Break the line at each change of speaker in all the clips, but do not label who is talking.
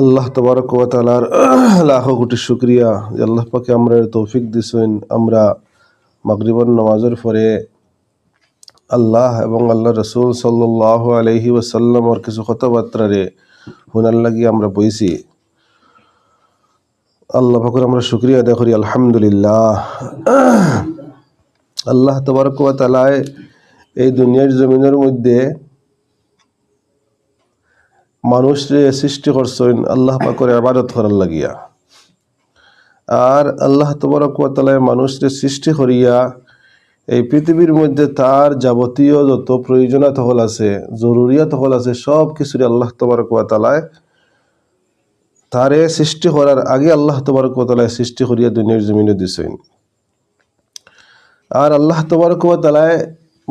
আল্লাহ তবারক ওয়া তাআলার লাখো কোটি শুক্রিয়া। যে আল্লাহ পাকে আমরা তৌফিক দিছেন, আমরা মাগরিবর নামাজের পরে আল্লাহ এবং আল্লাহ রসুল সাল্লাহ আলহি ওসাল্লামর কিছু কথাবার্তারে হুনার লাগি আমরা বইছি। আল্লাহ পাকের আমরা শুক্রিয়া আদায় করি, আলহামদুলিল্লাহ। আল্লাহ তবারক ওয়া তাআলায় এই দুনিয়ার জমিনের মধ্যে মানুষরে সৃষ্টি করছেন, আল্লাহ পাকের আবাদত করার লাগিয়া। আর আল্লাহ তবরক ওয়া তাআলায় মানুষরে সৃষ্টি করিয়া এই পৃথিবীর মধ্যে তার যাবতীয় যত প্রয়োজনীয়ত হল আছে, জরুরিয়াত হল আছে, সব কিছুরে আল্লাহ তবরক ওয়া তাআলায় তারে সৃষ্টি করার আগে আল্লাহ তবরক ওয়া সৃষ্টি করিয়া দুনিয়ার জমিনে দিছেন। আর আল্লাহ তবরক ওয়া তাআলায়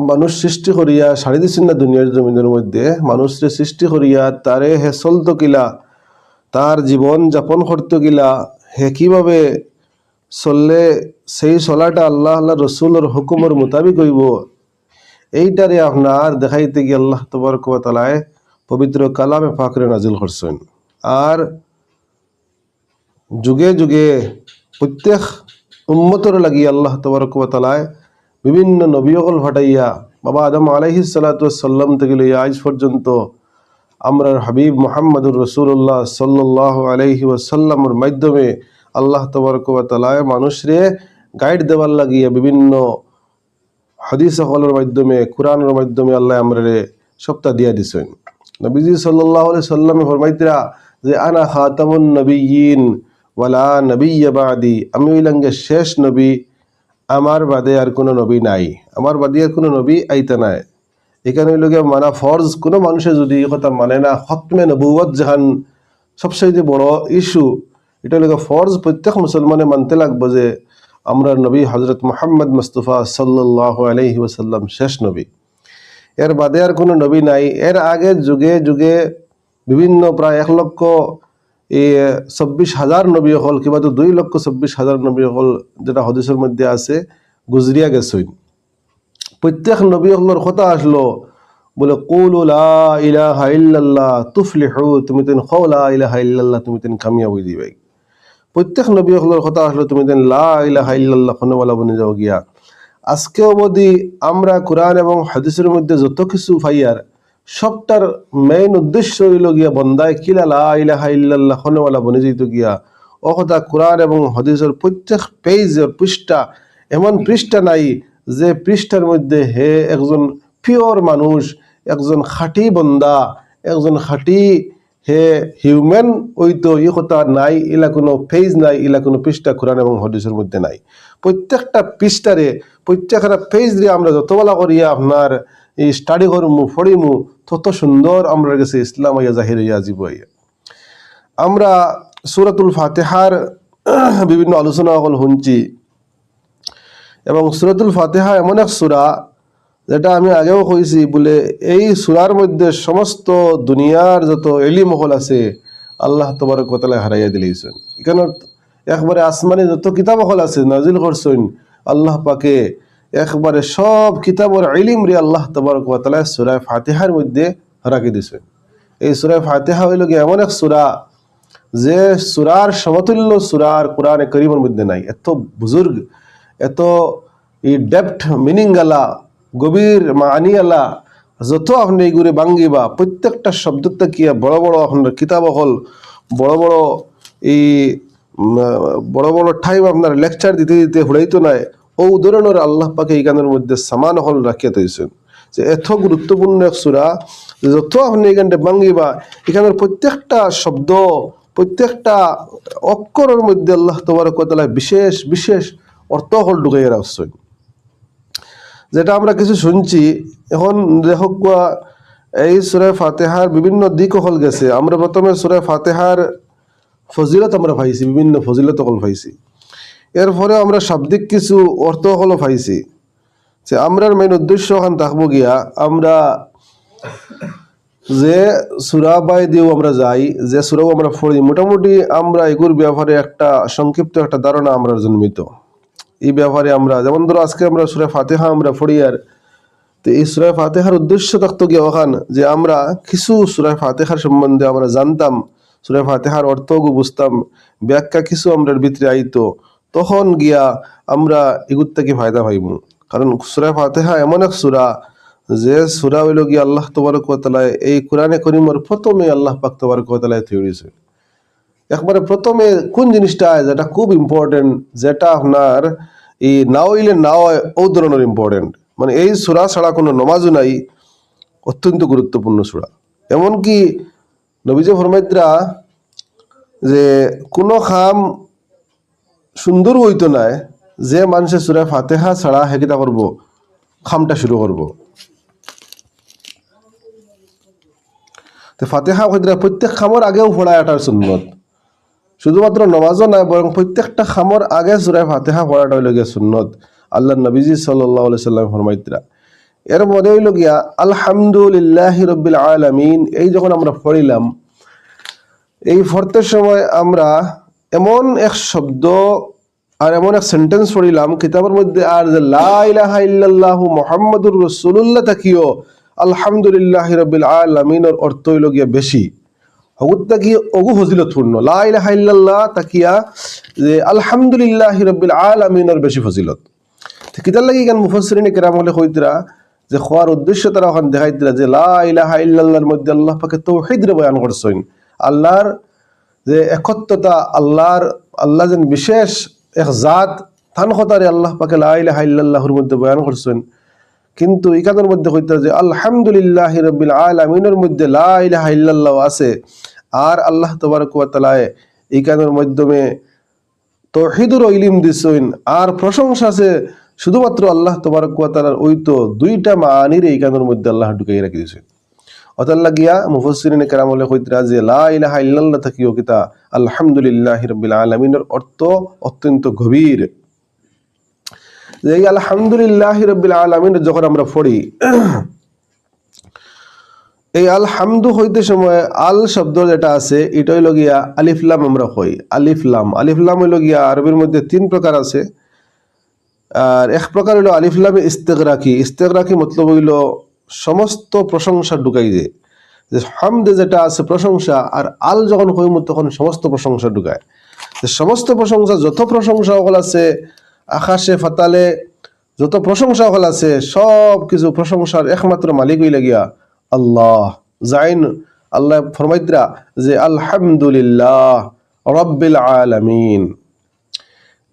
মানুষ সৃষ্টি করিয়া সারি দিচ্ছেন না দুনিয়ার জমিনের মধ্যে, মানুষরে সৃষ্টি করিয়া তারে হে চলতো কিলা, তার জীবন যাপন করতো গিলা হে কীভাবে চললে সেই চলাটা আল্লাহ আল্লাহ রসুলের হুকুমের মোতাবিক হইব? এইটারে আপনার দেখাইতে গিয়ে আল্লাহ তবরক ওয়া তাআলায় পবিত্র কালামে ফাকরে নাজিল করছেন। আর যুগে যুগে প্রত্যেক উম্মতর লাগি আল্লাহ তবরক ওয়া তাআলায় বিভিন্ন নবীসকল ফাটাইয়া বাবা আদম আলাইহিস সাল্লাম থেকে লইয়া আজ পর্যন্ত আমরার হাবিব মোহাম্মদুর রসুল্লাহ সাল্লাহ আলাইহি ওয়াসাল্লামের মাধ্যমে আল্লাহ তবরক ওয়া তাআলায় মানুষরে গাইড দেওয়ার লাগিয়া বিভিন্ন হাদিস সকলের মাধ্যমে, কোরআনের মাধ্যমে আল্লাহ আমরারে সপ্তাহ দিয়া দিছেন। নবীজি সাল্লাহ সাল্লামে ফরমাইতরা যে, আনা খাতামুন নবীন ওয়ালা নবী বাদি আমি হইলাঙ্গে শেষ নবী আমার বাদে আর কোনো নবী নাই। আমার বাদে আর কোনো নবী আইতা নাই। এখানে গিয়ে মানা ফরজ। কোনো মানুষে যদি কথা মানে না হতমে নবুয়ত জাহান সবচেয়ে বড় ইস্যু। এটা গিয়ে ফরজ। প্রত্যেক মুসলমানে মানতে লাগবো যে আমরা নবী হজরত মোহাম্মদ মুস্তফা সাল্লাহ আলহি ওসাল্লাম শেষ নবী। এর বাদে আর কোনো নবী নাই। এর আগে যুগে যুগে বিভিন্ন প্রায় এক লক্ষ এই চব্বিশ হাজার নবী হল কিবা তো দুই লক্ষ চব্বিশ হাজার নবী হল যেটা হদিসের মধ্যে আছে, গুজরিয়া গেছইন প্রত্যেক নবী হলের কথা আসলো, বলে, কৌল ইলাহা ইল্লাল্লাহ তুফলিহু তুমি তেন খৌ লা ইলাহা ইল্লাল্লাহ তুমি তেন কামিয়াব হয়ে দিবে। প্রত্যেক নবী হলের কথা আসলো, তুমি তেন লা ইলাহা ইল্লাল্লাহ খনেওয়ালা বনে যাও গিয়া। আজকে অবধি আমরা কোরআন এবং হাদিসের মধ্যে যত কিছু ফাইয়ার সবটার মেইন উদ্দেশ্য হইল গিয়া বন্দায়, কিলা লা ইলাহা ইল্লাল্লাহ খনেওয়ালা বনে যেত গিয়া ও কথা কোরআন এবং হাদিসের প্রত্যেক পেজের পৃষ্ঠা, এমন পৃষ্ঠা নাই যে পৃষ্ঠার মধ্যে হে একজন পিওর মানুষ, একজন খাঁটি বন্দা, একজন খাঁটি হে হিউম্যান ওই তো ই কথা নাই, ইলা কোনো ফেজ নাই, ইলা কোনো পৃষ্ঠা কোরআন এবং হদিসের মধ্যে নাই। প্রত্যেকটা পৃষ্ঠারে, প্রত্যেকটা পেজ দিয়ে আমরা যতবেলা করিয়া আপনার এই স্টাডি করমু ফড়িমু তত সুন্দর আমরা গেছে ইসলাম হইয়া জাহির হইয়া জীব হইয়া আমরা সুরাতুল ফাতেহার বিভিন্ন আলোচনা সকল শুনছি। এবং সুরাতুল ফাতেহা এমন এক সুরা, যেটা আমি আগেও কইছি, বলে এই সুরার মধ্যে সমস্ত দুনিয়ার যত এলি মহল আছে, আল্লাহ তোমার কোতালায় হারাইয়া দিলেছেন এখানে একবারে আসমানে যত কিতাব হল আছে নাজিল করছেন, আল্লাহ পাকে একবারে সব কিতাবর ইলিম রে আল্লাহ তোমার কোতালায় সুরায় ফাতেহার মধ্যে রাখি দিছে। এই সুরায় ফাতেহা হইল গিয়ে এমন এক সুরা যে সুরার সমতুল্য সুরার কোরআনে করিমের মধ্যে নাই। এত বুজুর্গ, এত এই ডেপথ, মিনিং আলা, গভীর মানি আলা, যত আপনি এইগুলি বাঙ্গিবা প্রত্যেকটা শব্দ থেকে বড় বড় আপনার কিতাব হল, বড় বড় এই বড় বড় টাইম আপনার লেকচার দিতে দিতে হুড়াইতো নাই। ও ধরনের আল্লাহ পাকে এই গানের মধ্যে সামান হল রাখিয়া দিয়েছেন। যে এত গুরুত্বপূর্ণ এক সুরা যত আপনি এখানটা বাঙ্গিবা এখানের প্রত্যেকটা শব্দ, প্রত্যেকটা অক্ষরের মধ্যে আল্লাহ তোমার কথা বিশেষ বিশেষ অর্থ হল ঢুকাইয়া রাখছেন। যেটা আমরা কিছু শুনছি, এখন দেখো কোয়া এই সুরায় ফাতেহার বিভিন্ন দিক হল গেছে। আমরা প্রথমে সুরায় ফাতেহার ফজিলত আমরা পাইছি, বিভিন্ন ফজিলত হল পাইছি। এরপরে আমরা শাব্দিক কিছু অর্থ হলও পাইছি যে আমরার মেইন উদ্দেশ্য ওখান থাকব গিয়া, আমরা যে সুরা বাই দিয়েও আমরা যাই, যে সুরাও আমরা পড়ি, মোটামুটি আমরা এগুর ব্যাপারে একটা সংক্ষিপ্ত একটা ধারণা আমরা জন্মিত। এই ব্যাপারে আমরা, যেমন ধরো আজকে আমরা সুরা ফাতেহা আমরা পড়ি আর তো এই সুরায় ফাতেহার উদ্দেশ্য থাকতো গিয়া ওখান যে আমরা কিছু সুরায় ফাতেহার সম্বন্ধে আমরা জানতাম, সুরে ফাতেহার অর্থগু বুঝতাম, ব্যাখ্যা কিছু আমরার ভিতরে আইতো। তখন গিয়া আমরা এগুর থেকে ফায়দা পাইব। কারণ সুরা ফাতেহা এমন এক সুরা, যে সুরা হইল গিয়া আল্লাহ তবরক ওয়া এই কোরআনে করিমর প্রথমে আল্লাহ পাক তবরক ওয়া তাআলায় থিওরিছে একবারে প্রথমে কোন জিনিসটা যেটা খুব ইম্পর্টেন্ট যেটা আপনার এই না হইলে না ও ধরনের ইম্পর্টেন্ট মানে এই সুরা ছাড়া কোনো নমাজও নাই, অত্যন্ত গুরুত্বপূর্ণ সুরা। এমনকি নবীজ ফরমাইদ্রা যে কোনো খাম সুন্দর হইতো নাই যে মানুষে সুরা ফাতেহা ছাড়া হেকিতা করব, খামটা শুরু করব। তো ফাতেহা হইদ্রা প্রত্যেক খামর আগেও পড়া এটার সুন্নত। শুধুমাত্র নমাজও নাই, বরং প্রত্যেকটা খামর আগে সুরায় ফাতেহা পড়াটা হইল গিয়া সুন্নত। আল্লাহ নবীজি সাল্লাহ সাল্লাম ফরমাইতরা। এর মধ্যে হইল গিয়া, আলহামদুলিল্লাহ রব্বিল আলামিন, এই যখন আমরা পড়িলাম, এই পড়তে সময় আমরা এমন এক শব্দ আর এমন এক সেন্টেন্স পড়িলাম, কিতাবের মধ্যে আর যে লা ইলাহা ইল্লাল্লাহু মুহাম্মাদুর রাসূলুল্লাহ তাকিও, আলহামদুলিল্লাহ রব্বিল আলামিনের অর্থ হইল গিয়া বেশি। হগুত তাকিয়ে অগু ফজিলতপূর্ণ লা ইলাহা ইল্লাল্লাহ তাকিয়া যে আলহামদুলিল্লাহ রব্বিল আলামিনের বেশি ফজিলত। কিতার লাগি কেন মুফসরিনে কেরাম হলে কইতরা, যে খোয়ার উদ্দেশ্য তারা ওখানে দেখাইতরা যে লা ইলাহা ইল্লাল্লাহর মধ্যে আল্লাহ পাকে তৌহিদ রে বয়ান করছেন। আল্লাহর যে একত্বতা আল্লাহর, আল্লাহ যেন বিশেষ এক জাত থান খতারে আল্লাহ পাকে লা ইলাহা মধ্যে বয়ান করছেন। কিন্তু ইকাদের মধ্যে কইতে যে আলহামদুলিল্লাহ রবিল আলমিনের মধ্যে লা ইলাহা আছে, আর আল্লাহ তবারক ওয়া তাআলায় ইকানের মাধ্যমে তৌহিদুর ইলিম দিছেন, আর প্রশংসা আছে, শুধুমাত্র আল্লাহ তবারক ওয়া ওই তো দুইটা মানির ইকানের মধ্যে আল্লাহ ঢুকাই রাখি দিছেন অতাল্লা গিয়া অর্থ অত্যন্ত গভীর। এই আলহামদুলিল্লাহ রবিল আলমিন যখন আমরা পড়ি, এই হইতে সময় আল শব্দ যেটা আছে এটা হইল গিয়া আলিফলাম আমরা কই আলিফলাম আলিফলাম হইল গিয়া আরবির মধ্যে তিন প্রকার আছে। আর এক প্রকার হইল আলিফলামে ইস্তেগরাকি। ইস্তেগরাকি মতলব হইল সমস্ত প্রশংসা ঢুকাই যে যে হামদে যেটা আছে প্রশংসা আর আল যখন কইম তখন সমস্ত প্রশংসা ঢুকায়। যে সমস্ত প্রশংসা, যত প্রশংসা সকল আছে, আকাশে, ফাতালে, যত প্রশংসা সকল আছে, সব কিছু প্রশংসার একমাত্র মালিকই লাগিয়া আল্লাহ। জাইন আল্লাহ ফরমাইদ্রা যে আলহামদুলিল্লাহ রব্বিল আলামিন।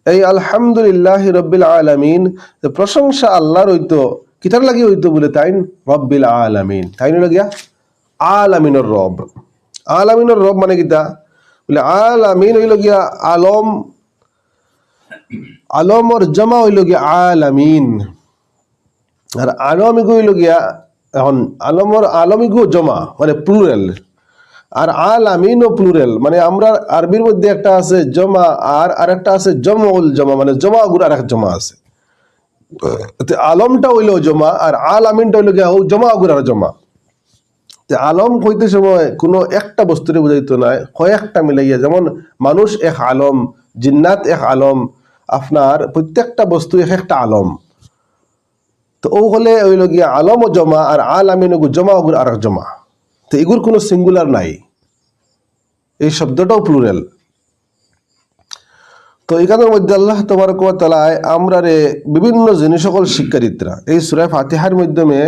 এই আলহামদুলিল্লাহ রব্বিল আলামিন, যে প্রশংসা আল্লাহর হইতো কিতার লাগি হইতো বলে তাইন, রব্বিল আলামিন। তাইন লাগিয়া আলামিনের রব। আলামিনর রব মানে কিতা? বলে, আলামিন হইল গিয়া আলম, আলমর জমা হইল গিয়া আলামিন। আর আলমিগু হইল গিয়া, এখন আলমর আলমিগু জমা মানে প্লুরাল আর আল আমিনও প্লুরাল মানে আমরা আরবির মধ্যে একটা আছে জমা, আর আরেকটা আছে জমউল জমা মানে জমা গুর আর এক জমা আছে। আলমটা হইল জমা আর আল আমিনটা হইল গিয়া জমা গুর আর জমা। আলম কইতে সময় কোনো একটা বস্তুরে বুঝাইতো না, কয়েকটা মিলাইয়া যেমন মানুষ এক আলম, জিন্নাত এক আলম, আপনার প্রত্যেকটা বস্তু এক একটা আলম। তো ও হলে হইল গিয়া আলম ও জমা আর আল আমিন জমা ওগুর আর জমা। তো এগুর কোনো সিঙ্গুলার নাই। এই শব্দটাও প্লুরাল তো এখানের মধ্যে আল্লাহ তোমার কোয়া তালায় আমরা রে বিভিন্ন জিনিস সকল শিক্ষারিতরা এই সুরায় ফাতিহার মাধ্যমে